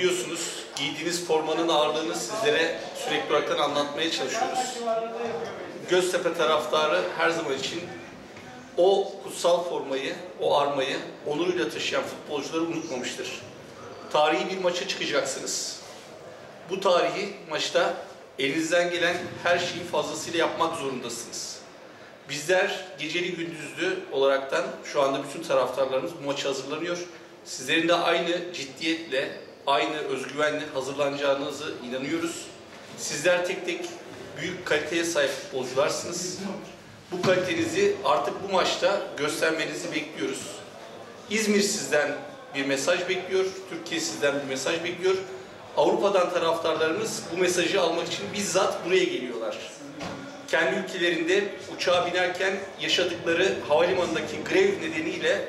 biliyorsunuz giydiğiniz formanın ağırlığını sizlere sürekli olarak anlatmaya çalışıyoruz. Göztepe taraftarı her zaman için o kutsal formayı, o armayı onuruyla taşıyan futbolcuları unutmamıştır. Tarihi bir maça çıkacaksınız. Bu tarihi maçta elinizden gelen her şeyi fazlasıyla yapmak zorundasınız. Bizler geceli gündüzlü olaraktan şu anda bütün taraftarlarımız bu maça hazırlanıyor. Sizlerin de aynı ciddiyetle, aynı özgüvenle hazırlanacağınızı inanıyoruz. Sizler tek tek büyük kaliteye sahip futbolcularsınız. Bu kalitenizi artık bu maçta göstermenizi bekliyoruz. İzmir sizden bir mesaj bekliyor, Türkiye sizden bir mesaj bekliyor. Avrupa'dan taraftarlarımız bu mesajı almak için bizzat buraya geliyorlar. Kendi ülkelerinde uçağa binerken yaşadıkları havalimanındaki grev nedeniyle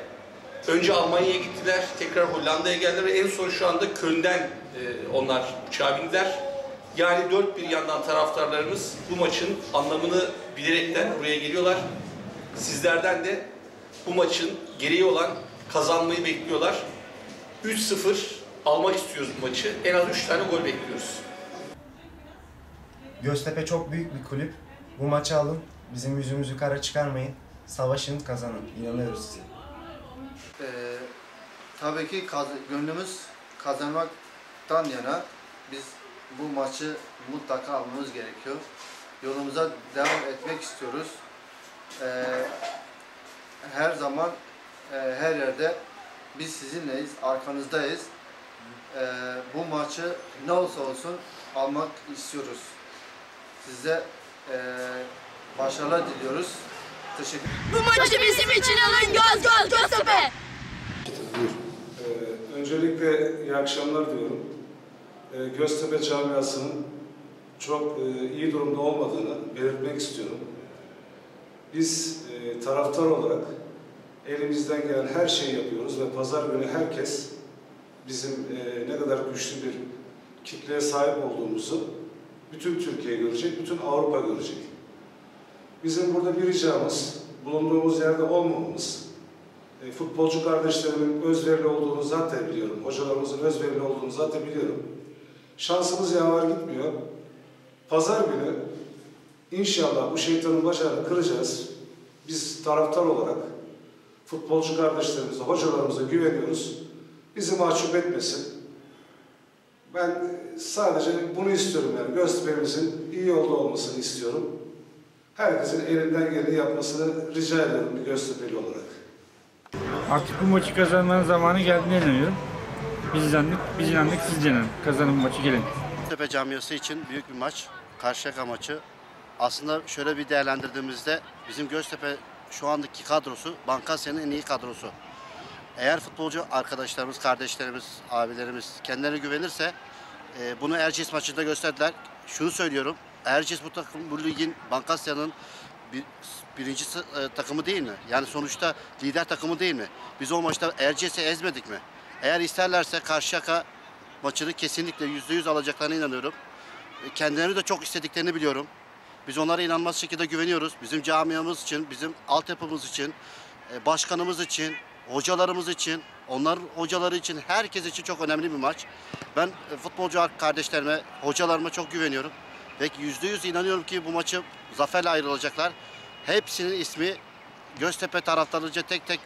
önce Almanya'ya gittiler, tekrar Hollanda'ya geldiler ve en son şu anda Köln'den e, onlar uçağa bindiler. Yani dört bir yandan taraftarlarımız bu maçın anlamını bilerekten buraya geliyorlar. Sizlerden de bu maçın gereği olan kazanmayı bekliyorlar. 3-0 almak istiyoruz bu maçı. En az 3 tane gol bekliyoruz. Göztepe çok büyük bir kulüp. Bu maçı alın. Bizim yüzümüzü kara çıkarmayın. Savaşın, kazanın. İnanıyoruz size. Ee, tabii ki kaz- gönlümüz kazanmaktan yana biz bu maçı mutlaka almamız gerekiyor. Yolumuza devam etmek istiyoruz. Ee, her zaman e, her yerde biz sizinleyiz, arkanızdayız. Ee, bu maçı ne olsa olsun almak istiyoruz. Size e, başarılar diliyoruz. Teşekkür Bu maçı bizim için alın göz göz Göztepe. Ee, Öncelikle iyi akşamlar diyorum. Ee, Göztepe camiasının çok e, iyi durumda olmadığını belirtmek istiyorum. Biz e, taraftar olarak elimizden gelen her şeyi yapıyoruz ve pazar günü herkes bizim e, ne kadar güçlü bir kitleye sahip olduğumuzu bütün Türkiye görecek, bütün Avrupa görecek. Bizim burada bir ricamız, bulunduğumuz yerde olmamamız, e, futbolcu kardeşlerimin özverili olduğunu zaten biliyorum. Hocalarımızın özverili olduğunu zaten biliyorum. Şansımız yaver gitmiyor. Pazar günü inşallah bu şeytanın bacağını kıracağız. Biz taraftar olarak futbolcu kardeşlerimize, hocalarımıza güveniyoruz. Bizi mahcup etmesin. Ben sadece bunu istiyorum yani. Göztepe'mizin iyi yolda olmasını istiyorum. Herkesin elinden geleni yapmasını rica ediyorum bir Göztepe'li olarak. Artık bu maçı kazanmanın zamanı geldiğine inanıyorum. Biz inandık, biz inandık, siz inanın. Kazanın bu maçı gelin. Tepe camiası için büyük bir maç. Karşıyaka maçı. Aslında şöyle bir değerlendirdiğimizde bizim Göztepe şu andaki kadrosu Bankasya'nın en iyi kadrosu. Eğer futbolcu arkadaşlarımız, kardeşlerimiz, abilerimiz kendilerine güvenirse e, bunu Erciyes maçında gösterdiler. Şunu söylüyorum. Erciyes bu takım bu ligin Bankasya'nın bir, birinci e, takımı değil mi? Yani sonuçta lider takımı değil mi? Biz o maçta Erciyes'i ezmedik mi? Eğer isterlerse Karşıyaka maçını kesinlikle yüzde yüz alacaklarına inanıyorum. E, Kendilerini de çok istediklerini biliyorum. Biz onlara inanmaz şekilde güveniyoruz. Bizim camiamız için, bizim altyapımız için, e, başkanımız için, hocalarımız için, onların hocaları için, herkes için çok önemli bir maç. Ben e, futbolcu kardeşlerime, hocalarıma çok güveniyorum. Yüzde yüz inanıyorum ki bu maçı zaferle ayrılacaklar. Hepsinin ismi Göztepe taraftarlarınca tek tek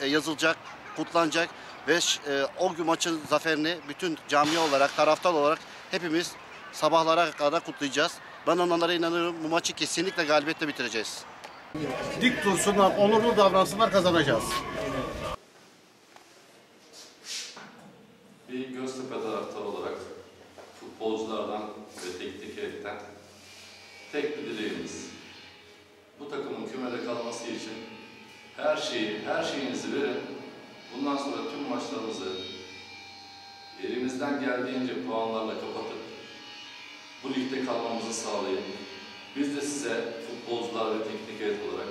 e, yazılacak, kutlanacak ve e, o gün maçın zaferini bütün camia olarak, taraftar olarak hepimiz sabahlara kadar kutlayacağız. Ben onlara inanıyorum. Bu maçı kesinlikle galibiyetle bitireceğiz. dik dursunlar, onurlu davransınlar kazanacağız. Bir Göztepe taraftarı olarak futbolculardan ve teknik heyetten tek bir dileğimiz. Bu takımın kümede kalması için her şeyi, her şeyinizi verin. Bundan sonra tüm maçlarımızı elimizden geldiğince puanlarla kapatıp bu ligde kalmamızı sağlayın. Biz de size futbolcular ve teknik heyet olarak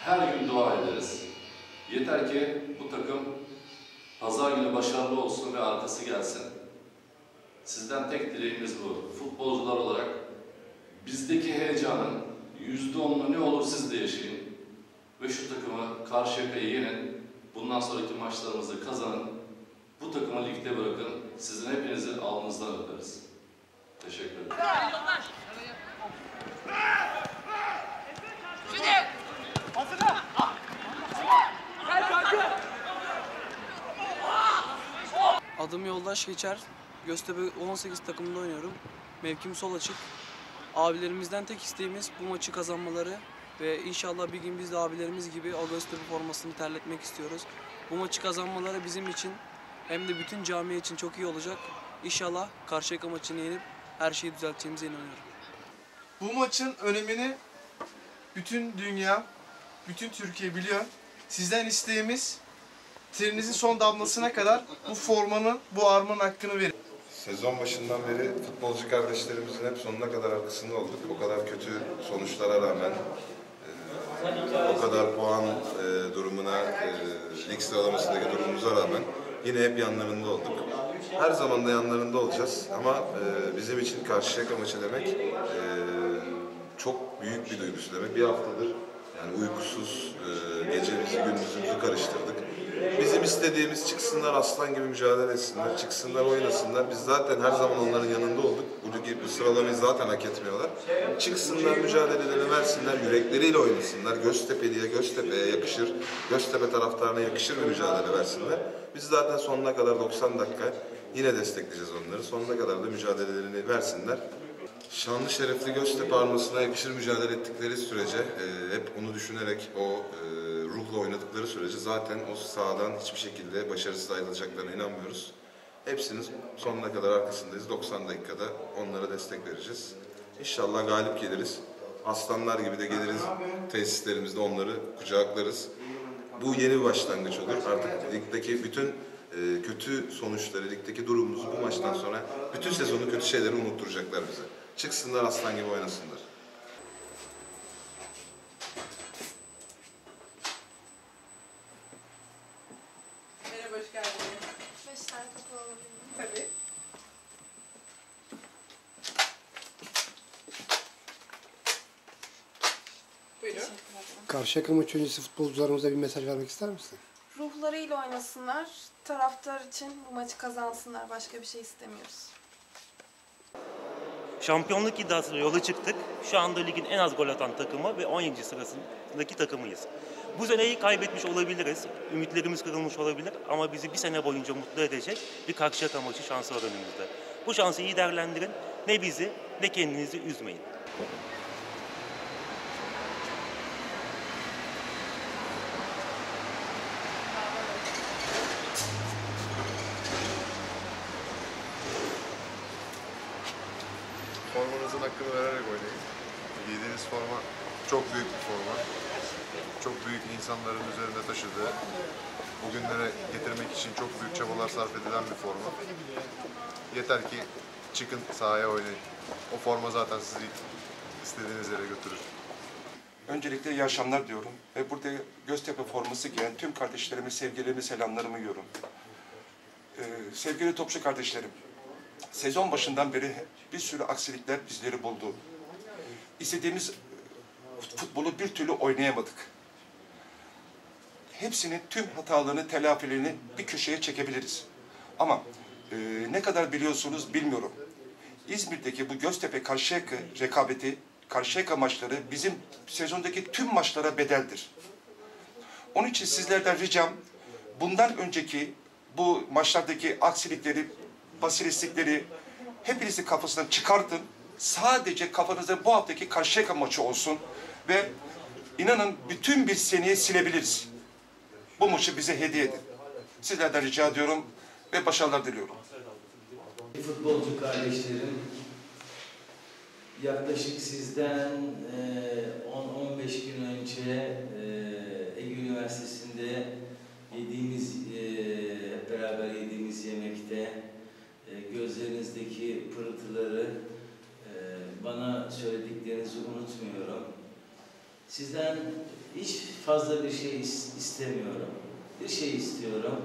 her gün dua ederiz. Yeter ki bu takım Pazar günü başarılı olsun ve arkası gelsin. Sizden tek dileğimiz bu. Futbolcular olarak bizdeki heyecanın yüzde onunu ne olur siz de yaşayın. Ve şu takımı Karşıyaka'yı yenin. Bundan sonraki maçlarımızı kazanın. Bu takımı ligde bırakın. Sizin hepinizin alnınızdan öperiz. Teşekkür ederim. Adım Yoldaş Geçer. Göztepe 18 takımında oynuyorum. Mevkim sol açık. Abilerimizden tek isteğimiz bu maçı kazanmaları ve inşallah bir gün biz de abilerimiz gibi o Göztepe formasını terletmek istiyoruz. Bu maçı kazanmaları bizim için hem de bütün camiye için çok iyi olacak. İnşallah Karşıyaka maçını yenip her şeyi düzelteceğimize inanıyorum. Bu maçın önemini bütün dünya, bütün Türkiye biliyor. Sizden isteğimiz terinizin son damlasına kadar bu formanın, bu armanın hakkını verin. Sezon başından beri futbolcu kardeşlerimizin hep sonuna kadar arkasında olduk. O kadar kötü sonuçlara rağmen, e, o kadar puan e, durumuna, e, lig sıralamasındaki durumumuza rağmen yine hep yanlarında olduk. Her zaman da yanlarında olacağız ama e, bizim için Karşıyaka maçı demek çok büyük bir duygusu demek. Bir haftadır yani uykusuz e, gecemizi gündüzümüzü karıştırdık. Bizim istediğimiz çıksınlar aslan gibi mücadele etsinler, çıksınlar oynasınlar. Biz zaten her zaman onların yanında olduk. Bu ligi sıralamayı zaten hak etmiyorlar. Çıksınlar mücadelelerini versinler, yürekleriyle oynasınlar. Göztepe'liye, Göztepe'ye yakışır, Göztepe taraftarına yakışır bir mücadele versinler. Biz zaten sonuna kadar 90 dakika yine destekleyeceğiz onları. Sonuna kadar da mücadelelerini versinler. Şanlı şerefli Göztepe armasına yakışır mücadele ettikleri sürece, e, hep onu düşünerek o e, ruhla oynadıkları sürece zaten o sahadan hiçbir şekilde başarısız ayrılacaklarına inanmıyoruz. Hepsinin sonuna kadar arkasındayız. 90 dakikada onlara destek vereceğiz. İnşallah galip geliriz. Aslanlar gibi de geliriz tesislerimizde onları kucaklarız. Bu yeni bir başlangıç olur. Artık ligdeki bütün e, kötü sonuçları, ligdeki durumumuzu bu maçtan sonra bütün sezonun kötü şeyleri unutturacaklar bize. Çıksınlar aslan gibi oynasınlar. Karşıyaka maçı öncesi futbolcularımıza bir mesaj vermek ister misin? Ruhlarıyla oynasınlar. Taraftar için bu maçı kazansınlar. Başka bir şey istemiyoruz. Şampiyonluk iddiasıyla yola çıktık. Şu anda ligin en az gol atan takımı ve 17. sırasındaki takımıyız. Bu seneyi kaybetmiş olabiliriz, ümitlerimiz kırılmış olabilir ama bizi bir sene boyunca mutlu edecek bir Karşıyaka maçı şansı var önümüzde. Bu şansı iyi değerlendirin, ne bizi ne kendinizi üzmeyin. Formanızın hakkını vererek oynayın. Giydiğiniz forma çok büyük bir forma. Çok büyük insanların üzerinde taşıdığı, bugünlere getirmek için çok büyük çabalar sarf edilen bir forma. Yeter ki çıkın sahaya oynayın. O forma zaten sizi istediğiniz yere götürür. Öncelikle iyi akşamlar diyorum ve burada Göztepe forması giyen tüm kardeşlerime sevgilerimi, selamlarımı yiyorum. Ee, sevgili topçu kardeşlerim, sezon başından beri bir sürü aksilikler bizleri buldu. İstediğimiz futbolu bir türlü oynayamadık. Hepsinin tüm hatalarını, telafilerini bir köşeye çekebiliriz. Ama e, ne kadar biliyorsunuz bilmiyorum. İzmir'deki bu Göztepe Karşıyaka rekabeti, Karşıyaka maçları bizim sezondaki tüm maçlara bedeldir. Onun için sizlerden ricam bundan önceki bu maçlardaki aksilikleri, basireslikleri hepinizi kafasından çıkartın. Sadece kafanızda bu haftaki Karşıyaka maçı olsun ve inanın bütün bir seneye silebiliriz. Bu maçı bize hediye edin. Sizlerden rica ediyorum ve başarılar diliyorum. Futbolcu kardeşlerim, yaklaşık sizden eee, 10-15 gün önce eee, Ege Üniversitesi'nde yediğimiz, eee, hep beraber yediğimiz yemekte eee, gözlerinizdeki pırıltıları eee, bana söylediklerinizi unutmuyorum. Sizden hiç fazla bir şey is- istemiyorum. Bir şey istiyorum.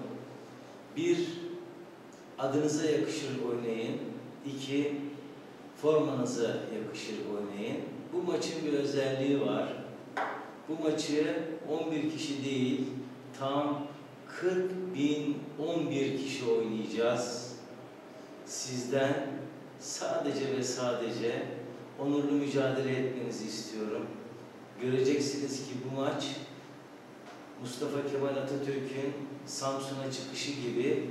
Bir, adınıza yakışır oynayın. İki, formanıza yakışır oynayın. Bu maçın bir özelliği var. Bu maçı 11 kişi değil, tam 40 bin 11 kişi oynayacağız. Sizden sadece ve sadece onurlu mücadele etmenizi istiyorum. Göreceksiniz ki bu maç Mustafa Kemal Atatürk'ün Samsun'a çıkışı gibi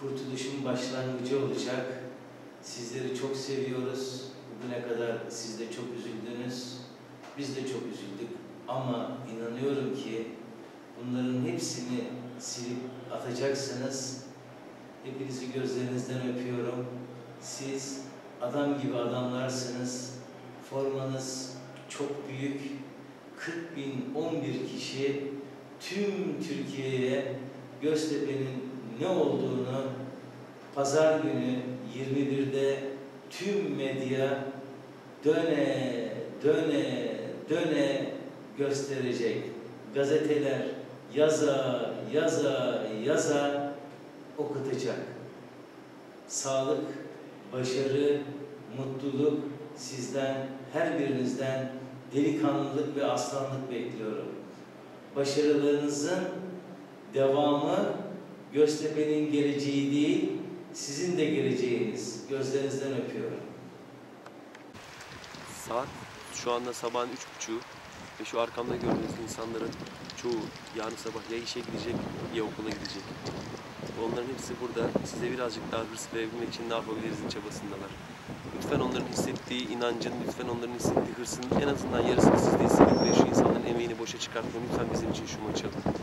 kurtuluşun başlangıcı olacak. Sizleri çok seviyoruz. Bugüne kadar siz de çok üzüldünüz. Biz de çok üzüldük. Ama inanıyorum ki bunların hepsini silip atacaksınız. Hepinizi gözlerinizden öpüyorum. Siz adam gibi adamlarsınız. Formanız çok büyük. 40 bin 11 kişi tüm Türkiye'ye Göztepe'nin ne olduğunu pazar günü 21'de tüm medya döne döne döne gösterecek. Gazeteler yaza yaza yaza okutacak. Sağlık, başarı, mutluluk sizden, her birinizden delikanlılık ve aslanlık bekliyorum. Başarılarınızın devamı Göztepe'nin geleceği değil, sizin de geleceğiniz. Gözlerinizden öpüyorum. Saat şu anda sabahın üç buçuğu ve şu arkamda gördüğünüz insanların çoğu yarın sabah ya işe gidecek ya okula gidecek. Onların hepsi burada size birazcık daha hırs verebilmek için ne yapabilirizin çabasındalar. Lütfen onların hissettiği inancın, lütfen onların hissettiği hırsın en azından yarısını siz de hissedin ve şu insanların emeğini boşa çıkartmayın. Lütfen bizim için şu maçı alın.